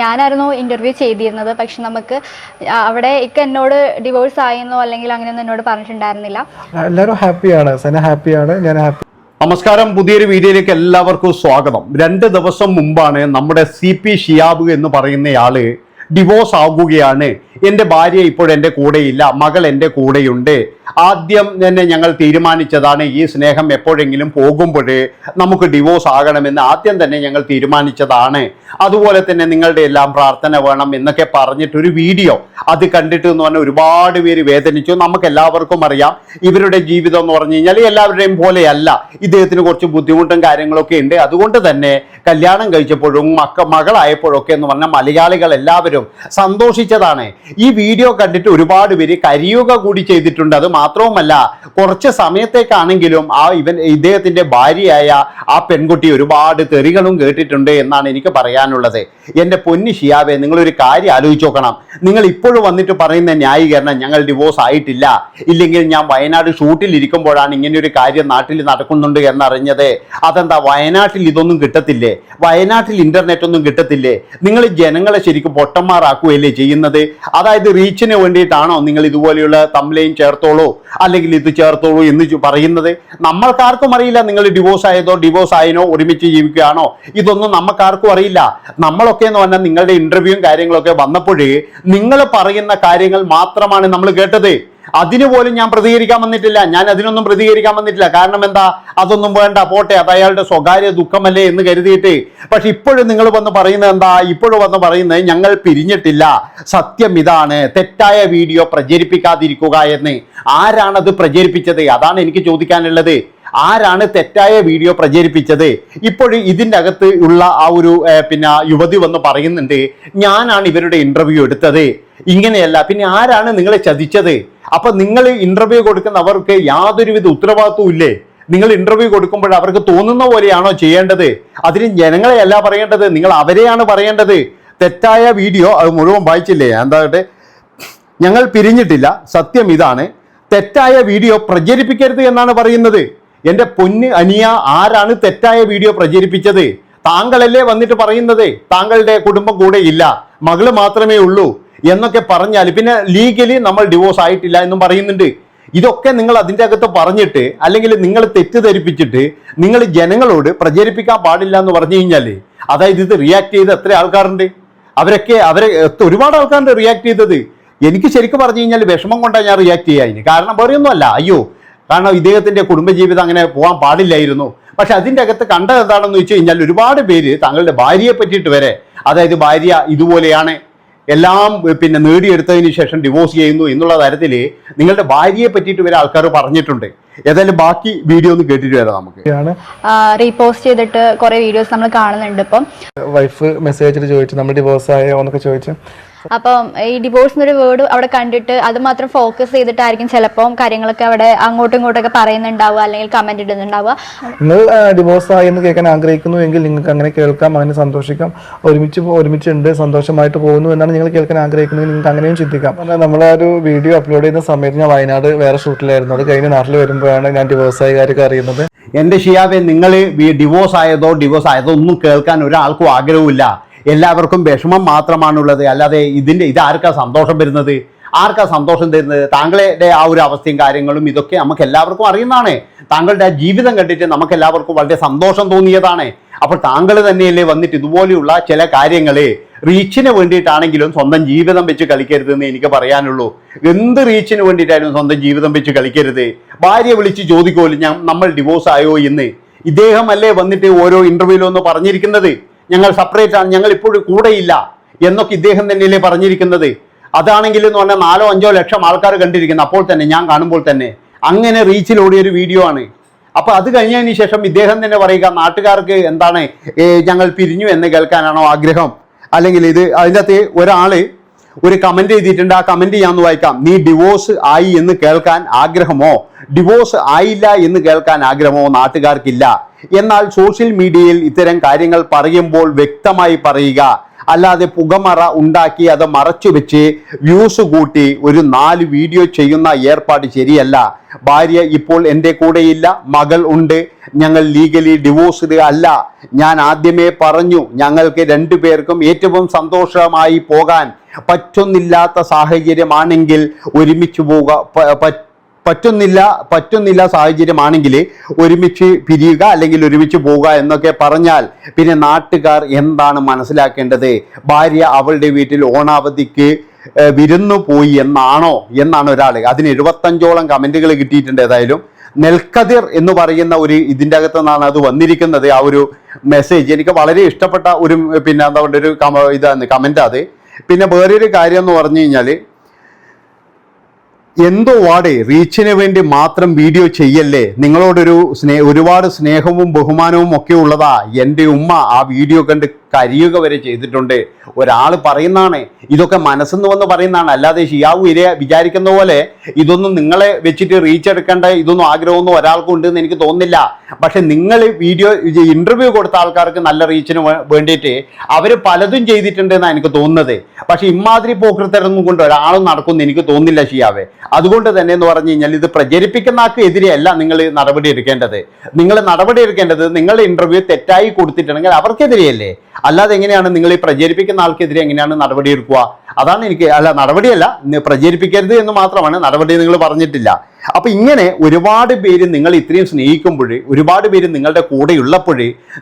ഞാനായിരുന്നു ഇന്റർവ്യൂ ചെയ്തിരുന്നത്. പക്ഷെ നമുക്ക് അവിടെ ഇക്ക എന്നോട് ഡിവോഴ്സ് ആയെന്നോ അല്ലെങ്കിൽ അങ്ങനെയൊന്നും എന്നോട് പറഞ്ഞിട്ടുണ്ടായിരുന്നില്ല. എല്ലാവരും ഹാപ്പിയാണ് സന ഹാപ്പിയാണ് ഞാൻ ഹാപ്പി നമസ്കാരം. പുതിയൊരു വീഡിയോയിലേക്ക് എല്ലാവർക്കും സ്വാഗതം. രണ്ട് ദിവസം മുമ്പാണ് നമ്മുടെ സി പി ഷിയാബ് എന്ന് പറയുന്നയാൾ ഡിവോഴ്സ് ആകുകയാണ്. എന്റെ ഭാര്യ ഇപ്പോൾ എന്റെ കൂടെയില്ല. മകൾ എന്റെ കൂടെയുണ്ട്. ആദ്യം തന്നെ ഞങ്ങൾ തീരുമാനിച്ചതാണ് ഈ സ്നേഹം എപ്പോഴെങ്കിലും പോകുമ്പോൾ നമുക്ക് ഡിവോഴ്സ് ആകണമെന്ന് ആദ്യം തന്നെ ഞങ്ങൾ തീരുമാനിച്ചതാണ്. അതുപോലെ തന്നെ നിങ്ങളുടെ എല്ലാം പ്രാർത്ഥന വേണം എന്നൊക്കെ പറഞ്ഞിട്ടൊരു വീഡിയോ അത് കണ്ടിട്ട് എന്ന് പറഞ്ഞാൽ ഒരുപാട് പേര് വേദനിച്ചു. നമുക്ക് എല്ലാവർക്കും അറിയാം. ഇവരുടെ ജീവിതം എന്ന് പറഞ്ഞു കഴിഞ്ഞാൽ എല്ലാവരുടെയും പോലെയല്ല. ഇദ്ദേഹത്തിന് കുറച്ച് ബുദ്ധിമുട്ടും കാര്യങ്ങളൊക്കെ ഉണ്ട്. അതുകൊണ്ട് തന്നെ കല്യാണം കഴിച്ചപ്പോഴും മക്ക മകളായപ്പോഴൊക്കെ എന്ന് പറഞ്ഞാൽ മലയാളികൾ എല്ലാവരും സന്തോഷിച്ചതാണ്. ഈ വീഡിയോ കണ്ടിട്ട് ഒരുപാട് പേര് കരിയുക കൂടി ചെയ്തിട്ടുണ്ട്. അത് മാത്രവുമല്ല കുറച്ച് സമയത്തേക്കാണെങ്കിലും ആ ഇവൻ ഇദ്ദേഹത്തിന്റെ ഭാര്യയായ ആ പെൺകുട്ടി ഒരുപാട് തെറികളും കേട്ടിട്ടുണ്ട് എന്നാണ് എനിക്ക് പറയാനുള്ളത്. എന്റെ പൊന്നി ഷിയാവെ നിങ്ങളൊരു കാര്യം ആലോചിച്ച് നോക്കണം. നിങ്ങൾ ഇപ്പോഴും വന്നിട്ട് പറയുന്ന ന്യായീകരണം ഞങ്ങൾ ഡിവോഴ്സ് ആയിട്ടില്ല. ഇല്ലെങ്കിൽ ഞാൻ വയനാട് ഷൂട്ടിൽ ഇരിക്കുമ്പോഴാണ് ഇങ്ങനെ ഒരു കാര്യം നാട്ടിൽ നടക്കുന്നുണ്ട് എന്നറിഞ്ഞത്. അതെന്താ വയനാട്ടിൽ ഇതൊന്നും കിട്ടത്തില്ലേ? വയനാട്ടിൽ ഇന്റർനെറ്റ് ഒന്നും കിട്ടത്തില്ലേ? നിങ്ങൾ ജനങ്ങളെ ശരിക്കും പൊട്ടന്മാരാക്കുകയല്ലേ ചെയ്യുന്നത്? അതായത് റീച്ചിന് വേണ്ടിയിട്ടാണോ നിങ്ങൾ ഇതുപോലെയുള്ള തമ്മിലെയും ചേർത്തോളൂ? അല്ലെങ്കിൽ ഇത് ചേർത്തോളൂ എന്ന് പറയുന്നത്? നമ്മൾക്കാർക്കും അറിയില്ല നിങ്ങൾ ഡിവോഴ്സ് ആയതോ ഡിവോഴ്സ് ആയനോ ഒരുമിച്ച് ജീവിക്കുകയാണോ? ഇതൊന്നും നമുക്കാർക്കും അറിയില്ല. നമ്മളൊക്കെ എന്ന് പറഞ്ഞാൽ നിങ്ങളുടെ ഇന്റർവ്യൂവും കാര്യങ്ങളൊക്കെ വന്നപ്പോഴേ നിങ്ങൾ പറയുന്ന കാര്യങ്ങൾ മാത്രമാണ് നമ്മൾ കേട്ടത്. അതിന് പോലും ഞാൻ പ്രതികരിക്കാൻ വന്നിട്ടില്ല. ഞാൻ അതിനൊന്നും പ്രതികരിക്കാൻ വന്നിട്ടില്ല. കാരണം എന്താ? അതൊന്നും വേണ്ട. പോട്ടെ. അത് അയാളുടെ സ്വകാര്യ ദുഃഖമല്ലേ എന്ന് കരുതിയിട്ട്. പക്ഷെ ഇപ്പോഴും നിങ്ങൾ വന്ന് പറയുന്നത് എന്താ? ഇപ്പോഴും വന്ന് പറയുന്നത് ഞങ്ങൾ പിരിഞ്ഞിട്ടില്ല. സത്യം ഇതാണ്. തെറ്റായ വീഡിയോ പ്രചരിപ്പിക്കാതിരിക്കുക എന്ന്. ആരാണത് പ്രചരിപ്പിച്ചത്? അതാണ് എനിക്ക് ചോദിക്കാനുള്ളത്. ആരാണ് തെറ്റായ വീഡിയോ പ്രചരിപ്പിച്ചത്? ഇപ്പോൾ ഇതിന്റെ അകത്ത് ഉള്ള ആ ഒരു പിന്നെ യുവതി വന്ന് പറയുന്നുണ്ട് ഞാനാണ് ഇവരുടെ ഇന്റർവ്യൂ എടുത്തത്. ഇങ്ങനെയല്ല പിന്നെ ആരാണ് നിങ്ങളെ ചതിച്ചത്? അപ്പൊ നിങ്ങൾ ഇന്റർവ്യൂ കൊടുക്കുന്നവർക്ക് യാതൊരുവിധ ഉത്തരവാദിത്വവും ഇല്ലേ? നിങ്ങൾ ഇന്റർവ്യൂ കൊടുക്കുമ്പോൾ അവർക്ക് തോന്നുന്ന പോലെയാണോ ചെയ്യേണ്ടത്? അതിന് ജനങ്ങളെയല്ല പറയേണ്ടത് നിങ്ങൾ അവരെയാണ് പറയേണ്ടത്. തെറ്റായ വീഡിയോ അത് മുഴുവൻ വായിച്ചില്ലേ? എന്താകട്ടെ ഞങ്ങൾ പിരിഞ്ഞിട്ടില്ല സത്യം ഇതാണ്. തെറ്റായ വീഡിയോ പ്രചരിപ്പിക്കരുത് എന്നാണ് പറയുന്നത്. എന്റെ പൊന്ന് അനിയ ആരാണ് തെറ്റായ വീഡിയോ പ്രചരിപ്പിച്ചത്? താങ്കളല്ലേ വന്നിട്ട് പറയുന്നത്? താങ്കളുടെ കുടുംബം കൂടെ ഇല്ല. മകൾ മാത്രമേ ഉള്ളൂ എന്നൊക്കെ പറഞ്ഞാൽ പിന്നെ ലീഗലി നമ്മൾ ഡിവോഴ്സ് ആയിട്ടില്ല എന്നും പറയുന്നുണ്ട്. ഇതൊക്കെ നിങ്ങൾ അതിന്റെ അകത്ത് പറഞ്ഞിട്ട് അല്ലെങ്കിൽ നിങ്ങൾ തെറ്റിദ്ധരിപ്പിച്ചിട്ട് നിങ്ങൾ ജനങ്ങളോട് പ്രചരിപ്പിക്കാൻ പാടില്ല എന്ന് പറഞ്ഞു കഴിഞ്ഞാൽ അതായത് ഇത് റിയാക്ട് ചെയ്ത് എത്ര ആൾക്കാരുണ്ട്? അവരൊക്കെ അവരെ ഒരുപാട് ആൾക്കാരുണ്ട് റിയാക്ട് ചെയ്തത്. എനിക്ക് ശരിക്കും പറഞ്ഞു കഴിഞ്ഞാൽ വിഷമം കൊണ്ടാണ് ഞാൻ റിയാക്ട് ചെയ്യാൻ കാരണം വേറെയൊന്നുമല്ല. അയ്യോ കാരണം ഇദ്ദേഹത്തിന്റെ കുടുംബജീവിതം അങ്ങനെ പോകാൻ പാടില്ലായിരുന്നു. പക്ഷെ അതിന്റെ അകത്ത് കണ്ടത് എന്താണെന്ന് വെച്ച് കഴിഞ്ഞാൽ ഒരുപാട് പേര് തങ്ങളുടെ ഭാര്യയെ പറ്റിയിട്ട് വരെ അതായത് ഭാര്യ ഇതുപോലെയാണ് എല്ലാം പിന്നെ നേടിയെടുത്തതിന് ശേഷം ഡിവോഴ്സ് ചെയ്യുന്നു എന്നുള്ള തരത്തിൽ നിങ്ങളുടെ ഭാര്യയെ പറ്റിയിട്ട് വരെ ആൾക്കാർ പറഞ്ഞിട്ടുണ്ട്. ഏതായാലും ബാക്കി വീഡിയോ ഒന്ന് കേട്ടിട്ട് വരാം നമുക്ക്. ആണ് റീപോസ്റ്റ് ചെയ്തിട്ട് കുറെ വീഡിയോസ് നമ്മൾ കാണുന്നുണ്ട് ഇപ്പം. വൈഫ് മെസ്സേജ് ചോദിച്ചു നമ്മൾ ഡിവോഴ്സ് ആയോ? എന്നൊക്കെ ചോദിച്ചു. അപ്പം ഈ ഡിവോഴ്സ് എന്നൊരു വേർഡ് അവിടെ കണ്ടിട്ട് അത് മാത്രം ഫോക്കസ് ചെയ്തിട്ടായിരിക്കും ചിലപ്പോൾ കാര്യങ്ങളൊക്കെ അവിടെ അങ്ങോട്ടും ഇങ്ങോട്ടൊക്കെ പറയുന്നുണ്ടാവുക അല്ലെങ്കിൽ കമന്റ് ഇടുന്നുണ്ടാവുക. നിങ്ങൾ ഡിവോഴ്സ് ആയി എന്ന് കേൾക്കാൻ ആഗ്രഹിക്കുന്നു എങ്കിൽ നിങ്ങൾക്ക് അങ്ങനെ കേൾക്കാം അങ്ങനെ സന്തോഷിക്കാം. ഒരുമിച്ച് ഒരുമിച്ച് ഒരുമിച്ചുണ്ട് സന്തോഷമായിട്ട് പോകുന്നു എന്നാണ് നിങ്ങൾ കേൾക്കാൻ ആഗ്രഹിക്കുന്നത് നിങ്ങൾക്ക് അങ്ങനെയും ചിന്തിക്കാം. നമ്മൾ ആ ഒരു വീഡിയോ അപ്ലോഡ് ചെയ്യുന്ന സമയത്ത് ഞാൻ വയനാട് വേറെ ഷൂട്ടിലായിരുന്നു അത് കഴിഞ്ഞ് നാട്ടിൽ വരുമ്പോഴാണ് ഞാൻ ഡിവോഴ്സ് ആയ കാര്യമൊക്കെ അറിയുന്നത്. എന്റെ ഷിയാബെ നിങ്ങൾ ഡിവോഴ്സ് ആയതോ ഡിവോഴ്സ് ആയതോ ഒന്നും കേൾക്കാൻ ഒരാൾക്കും ആഗ്രഹമില്ല എല്ലാവർക്കും വിഷമം മാത്രമാണുള്ളത്. അല്ലാതെ ഇതിന്റെ ഇത് ആർക്കാ സന്തോഷം വരുന്നത് ആർക്കാ സന്തോഷം തരുന്നത്? താങ്കളുടെ ആ ഒരു അവസ്ഥയും കാര്യങ്ങളും ഇതൊക്കെ നമുക്ക് എല്ലാവർക്കും അറിയുന്നതാണ്. താങ്കളുടെ ആ ജീവിതം കണ്ടിട്ട് നമുക്ക് എല്ലാവർക്കും വളരെ സന്തോഷം തോന്നിയതാണ്. അപ്പോൾ താങ്കൾ തന്നെയല്ലേ വന്നിട്ട് ഇതുപോലെയുള്ള ചില കാര്യങ്ങൾ റീച്ചിന് വേണ്ടിയിട്ടാണെങ്കിലും സ്വന്തം ജീവിതം വെച്ച് കളിക്കരുതെന്ന് എനിക്ക് പറയാനുള്ളൂ. എന്ത് റീച്ചിന് വേണ്ടിയിട്ടായാലും സ്വന്തം ജീവിതം വെച്ച് കളിക്കരുത്. ഭാര്യ വിളിച്ച് ചോദിക്കുമല്ലോ ഞാൻ നമ്മൾ ഡിവോഴ്സ് ആയോ എന്ന്. ഇദ്ദേഹം അല്ലേ വന്നിട്ട് ഓരോ ഇന്റർവ്യൂവിലൊന്ന് പറഞ്ഞിരിക്കുന്നത്? ഞങ്ങൾ സെപ്പറേറ്റ് ആണ് ഞങ്ങൾ ഇപ്പോഴും കൂടെയില്ല എന്നൊക്കെ ഇദ്ദേഹം തന്നെയല്ലേ പറഞ്ഞിരിക്കുന്നത്. അതാണെങ്കിൽ എന്ന് പറഞ്ഞാൽ നാലോ അഞ്ചോ ലക്ഷം ആൾക്കാർ കണ്ടിരിക്കുന്നത് അപ്പോൾ തന്നെ ഞാൻ കാണുമ്പോൾ തന്നെ. അങ്ങനെ റീച്ചിലോടിയ ഒരു വീഡിയോ ആണ്. അപ്പൊ അത് കഴിഞ്ഞതിന് ശേഷം ഇദ്ദേഹം തന്നെ പറയുക നാട്ടുകാർക്ക് എന്താണ് ഞങ്ങൾ പിരിഞ്ഞു എന്ന് കേൾക്കാനാണോ ആഗ്രഹം? അല്ലെങ്കിൽ ഇത് അതിന്റെ അകത്ത് ഒരാൾ ഒരു കമന്റ് ചെയ്തിട്ടുണ്ട് ആ കമന്റ് ഞാൻ വായിക്കാം. നീ ഡിവോഴ്സ് ആയി എന്ന് കേൾക്കാൻ ആഗ്രഹമോ? ഡിവോഴ്സ് ആയില്ല എന്ന് കേൾക്കാൻ ആഗ്രഹമോ നാട്ടുകാർക്കില്ല. എന്നാൽ സോഷ്യൽ മീഡിയയിൽ ഇത്തരം കാര്യങ്ങൾ പറയുമ്പോൾ വ്യക്തമായി പറയുക. അല്ലാതെ പുകമറ ഉണ്ടാക്കി അത് മറച്ചു വെച്ച് വ്യൂസ് കൂട്ടി ഒരു നാല് വീഡിയോ ചെയ്യുന്ന ഏർപ്പാട് ശരിയല്ല. ഭാര്യ ഇപ്പോൾ എന്റെ കൂടെയില്ല മകൾ ഉണ്ട്. ഞങ്ങൾ ലീഗലി ഡിവോഴ്സ്ഡ് അല്ല. ഞാൻ ആദ്യമേ പറഞ്ഞു ഞങ്ങൾക്ക് രണ്ടുപേർക്കും ഏറ്റവും സന്തോഷമായി പോകാൻ പറ്റുന്നില്ലാത്ത സാഹചര്യമാണെങ്കിൽ ഒരുമിച്ച് പോക പ- പ- പറ്റുന്നില്ല പറ്റുന്നില്ല സാഹചര്യമാണെങ്കിൽ ഒരുമിച്ച് പിരിയുക അല്ലെങ്കിൽ ഒരുമിച്ച് പോവുക എന്നൊക്കെ പറഞ്ഞാൽ പിന്നെ നാട്ടുകാർ എന്താണ് മനസ്സിലാക്കേണ്ടത്? ഭാര്യ അവളുടെ വീട്ടിൽ ഓണാവധിക്ക് വിരുന്നു പോയി എന്നാണോ? എന്നാണ് ഒരാൾ. അതിന് എഴുപത്തഞ്ചോളം കമന്റുകൾ കിട്ടിയിട്ടുണ്ട് ഏതായാലും. നെൽക്കതിർ എന്ന് പറയുന്ന ഒരു ഇതിന്റെ അകത്ത് നിന്നാണ് അത് വന്നിരിക്കുന്നത്. ആ ഒരു മെസ്സേജ് എനിക്ക് വളരെ ഇഷ്ടപ്പെട്ട ഒരു പിന്നെ എന്താ പറയുക ഒരു കമ ഇതാണ് കമന്റ് അത്. പിന്നെ വേറൊരു കാര്യം എന്ന് പറഞ്ഞു കഴിഞ്ഞാൽ എന്തോ വാടേ റീച്ചിന് വേണ്ടി മാത്രം വീഡിയോ ചെയ്യല്ലേ? നിങ്ങളോടൊരു സ്നേ ഒരുപാട് സ്നേഹവും ബഹുമാനവും ഒക്കെ ഉള്ളതാ. എന്റെ ഉമ്മ ആ വീഡിയോ കണ്ട് കരിയുക വരെ ചെയ്തിട്ടുണ്ട്. ഒരാൾ പറയുന്നതാണ് ഇതൊക്കെ മനസ്സെന്ന് വന്ന് പറയുന്നതാണ്. അല്ലാതെ ഷിയാവു ഇരെ വിചാരിക്കുന്ന പോലെ ഇതൊന്നും നിങ്ങളെ വെച്ചിട്ട് റീച്ച് എടുക്കേണ്ട ഇതൊന്നും ആഗ്രഹമൊന്നും ഒരാൾക്കും ഉണ്ടെന്ന് എനിക്ക് തോന്നുന്നില്ല. പക്ഷെ നിങ്ങൾ വീഡിയോ ഇന്റർവ്യൂ കൊടുത്ത ആൾക്കാർക്ക് നല്ല റീച്ചിന് വേണ്ടിയിട്ട് അവർ പലതും ചെയ്തിട്ടുണ്ട് എന്നാണ് എനിക്ക് തോന്നുന്നത്. പക്ഷെ ഇമാതിരി പോക്കൃത്തരൊന്നും കൊണ്ട് ഒരാളും നടക്കുമെന്ന് എനിക്ക് തോന്നുന്നില്ല ഷിയാവെ. അതുകൊണ്ട് തന്നെ എന്ന് പറഞ്ഞു കഴിഞ്ഞാൽ ഇത് പ്രചരിപ്പിക്കുന്ന ആൾക്ക് എതിരെയല്ല നിങ്ങൾ നടപടി എടുക്കേണ്ടത്. നിങ്ങൾ നടപടി എടുക്കേണ്ടത് നിങ്ങളുടെ ഇന്റർവ്യൂ തെറ്റായി കൊടുത്തിട്ടുണ്ടെങ്കിൽ അവർക്കെതിരെയല്ലേ? അല്ലാതെ എങ്ങനെയാണ് നിങ്ങൾ ഈ പ്രചരിപ്പിക്കുന്ന ആൾക്കെതിരെ എങ്ങനെയാണ് നടപടി എടുക്കുക? അതാണ് എനിക്ക് അല്ല നടപടിയല്ല പ്രചരിപ്പിക്കരുത് എന്ന് മാത്രമാണ് നടപടി നിങ്ങൾ പറഞ്ഞിട്ടില്ല. അപ്പൊ ഇങ്ങനെ ഒരുപാട് പേര് നിങ്ങൾ ഇത്രയും സ്നേഹിക്കുമ്പോൾ ഒരുപാട് പേര് നിങ്ങളുടെ കൂടെ ഉള്ളപ്പോൾ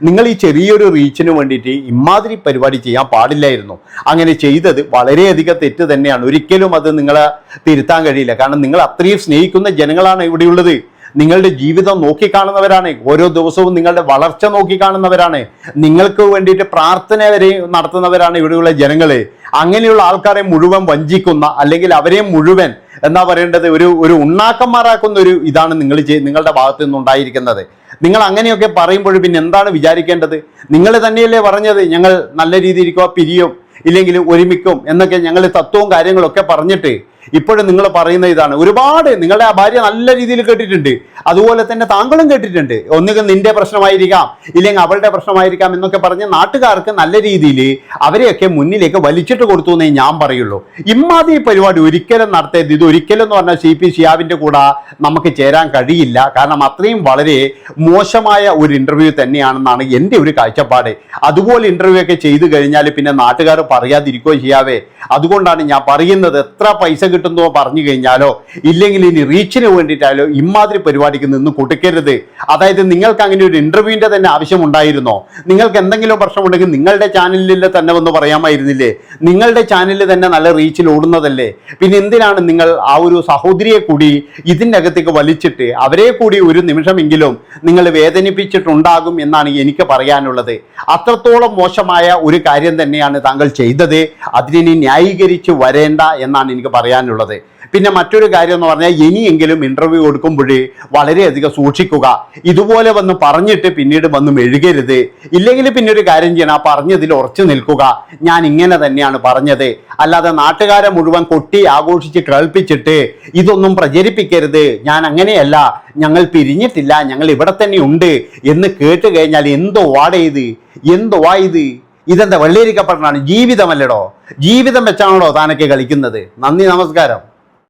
നിങ്ങൾ ഈ ചെറിയൊരു റീച്ചിന് വേണ്ടിയിട്ട് ഇമാതിരി പരിപാടി ചെയ്യാൻ പാടില്ലായിരുന്നു. അങ്ങനെ ചെയ്തത് വളരെയധികം തെറ്റ് തന്നെയാണ്. ഒരിക്കലും അത് നിങ്ങളെ തിരുത്താൻ കഴിയില്ല. കാരണം നിങ്ങൾ അത്രയും സ്നേഹിക്കുന്ന ജനങ്ങളാണ് ഇവിടെയുള്ളത്. നിങ്ങളുടെ ജീവിതം നോക്കിക്കാണുന്നവരാണ്. ഓരോ ദിവസവും നിങ്ങളുടെ വളർച്ച നോക്കിക്കാണുന്നവരാണ്. നിങ്ങൾക്ക് വേണ്ടിയിട്ട് പ്രാർത്ഥന വരെ നടത്തുന്നവരാണ് ഇവിടെയുള്ള ജനങ്ങളെ. അങ്ങനെയുള്ള ആൾക്കാരെ മുഴുവൻ വഞ്ചിക്കുന്ന അല്ലെങ്കിൽ അവരെ മുഴുവൻ എന്താ പറയേണ്ടത്? ഒരു ഒരു ഉണ്ണാക്കന്മാരാക്കുന്ന ഒരു ഇതാണ് നിങ്ങൾ നിങ്ങളുടെ ഭാഗത്തു നിന്നുണ്ടായിരിക്കുന്നത്. നിങ്ങൾ അങ്ങനെയൊക്കെ പറയുമ്പോൾ പിന്നെ എന്താണ് വിചാരിക്കേണ്ടത്? നിങ്ങൾ തന്നെയല്ലേ പറഞ്ഞത് ഞങ്ങൾ നല്ല രീതിയിൽ ഇരിക്കുക പിരിയും ഇല്ലെങ്കിൽ ഒരുമിക്കും എന്നൊക്കെ ഞങ്ങൾ തത്വവും കാര്യങ്ങളൊക്കെ പറഞ്ഞിട്ട് ഇപ്പോഴും നിങ്ങൾ പറയുന്ന ഇതാണ്. ഒരുപാട് നിങ്ങളുടെ ആ ഭാര്യ നല്ല രീതിയിൽ കേട്ടിട്ടുണ്ട്. അതുപോലെ തന്നെ താങ്കളും കേട്ടിട്ടുണ്ട്. ഒന്നുകിൽ നിന്റെ പ്രശ്നമായിരിക്കാം ഇല്ലെങ്കിൽ അവളുടെ പ്രശ്നമായിരിക്കാം എന്നൊക്കെ പറഞ്ഞ് നാട്ടുകാർക്ക് നല്ല രീതിയിൽ അവരെയൊക്കെ മുന്നിലേക്ക് വലിച്ചിട്ട് കൊടുത്തു എന്നേ ഞാൻ പറയുള്ളൂ. ഇമ്മാതി പരിപാടി ഒരിക്കലും നടത്തരുത്. ഇത് ഒരിക്കലും എന്ന് പറഞ്ഞാൽ സി പി ഷിയാവിന്റെ കൂടെ നമുക്ക് ചേരാൻ കഴിയില്ല. കാരണം അത്രയും വളരെ മോശമായ ഒരു ഇന്റർവ്യൂ തന്നെയാണെന്നാണ് എന്റെ ഒരു കാഴ്ചപ്പാട്. അതുപോലെ ഇന്റർവ്യൂ ഒക്കെ ചെയ്തു കഴിഞ്ഞാൽ പിന്നെ നാട്ടുകാർ പറയാതിരിക്കുകയോ ചെയ്യാവേ. അതുകൊണ്ടാണ് ഞാൻ പറയുന്നത് എത്ര പൈസ കിട്ടുന്നോ പറഞ്ഞു കഴിഞ്ഞാലോ? ഇല്ലെങ്കിൽ ഇനി റീച്ചിന് വേണ്ടിയിട്ടായാലോ ഇമാതിരി പരിപാടിക്ക് നിന്ന് കൊടുക്കരുത് അതായത് നിങ്ങൾക്ക് അങ്ങനെ ഒരു ഇന്റർവ്യൂവിന്റെ തന്നെ ആവശ്യമുണ്ടായിരുന്നോ? നിങ്ങൾക്ക് എന്തെങ്കിലും പ്രശ്നമുണ്ടെങ്കിൽ നിങ്ങളുടെ ചാനലിൽ തന്നെ വന്ന് പറയാമായിരുന്നില്ലേ? നിങ്ങളുടെ ചാനലിൽ തന്നെ നല്ല റീച്ചിൽ ഓടുന്നതല്ലേ? പിന്നെ എന്തിനാണ് നിങ്ങൾ ആ ഒരു സഹോദരിയെ കൂടി ഇതിന്റെ അകത്തേക്ക് വലിച്ചിട്ട് അവരെ കൂടി ഒരു നിമിഷമെങ്കിലും നിങ്ങൾ വേദനിപ്പിച്ചിട്ടുണ്ടാകും എന്നാണ് എനിക്ക് പറയാനുള്ളത്. അത്രത്തോളം മോശമായ ഒരു കാര്യം തന്നെയാണ് താങ്കൾ ചെയ്തത്. അതിനെ ന്യായീകരിച്ച് വരേണ്ട എന്നാണ് എനിക്ക് പറയാനുള്ളത് പിന്നെ മറ്റൊരു കാര്യം എന്ന് പറഞ്ഞാൽ ഇനിയെങ്കിലും ഇന്റർവ്യൂ കൊടുക്കുമ്പോൾ വളരെയധികം സൂക്ഷിക്കുക. ഇതുപോലെ വന്ന് പറഞ്ഞിട്ട് പിന്നീട് വന്ന് മെഴുകരുത്. ഇല്ലെങ്കിൽ പിന്നെ ഒരു കാര്യം ചെയ്യണം. ആ പറഞ്ഞതിൽ ഉറച്ചു നിൽക്കുക. ഞാൻ ഇങ്ങനെ തന്നെയാണ് പറഞ്ഞത്. അല്ലാതെ നാട്ടുകാരെ മുഴുവൻ കൊട്ടി ആഘോഷിച്ച് കേൾപ്പിച്ചിട്ട് ഇതൊന്നും പ്രചരിപ്പിക്കരുത്. ഞാൻ അങ്ങനെയല്ല. ഞങ്ങൾ പിരിഞ്ഞിട്ടില്ല. ഞങ്ങൾ ഇവിടെ തന്നെ ഉണ്ട് എന്ന് കേട്ട് കഴിഞ്ഞാൽ എന്തോ വാടേത് എന്തോ ആയത് ഇതെന്താ? വെള്ളേരിക്കപ്പെടണാണ് ജീവിതമല്ലടോ. ജീവിതം വെച്ചാണോ താനൊക്കെ കളിക്കുന്നത്? നന്ദി നമസ്കാരം.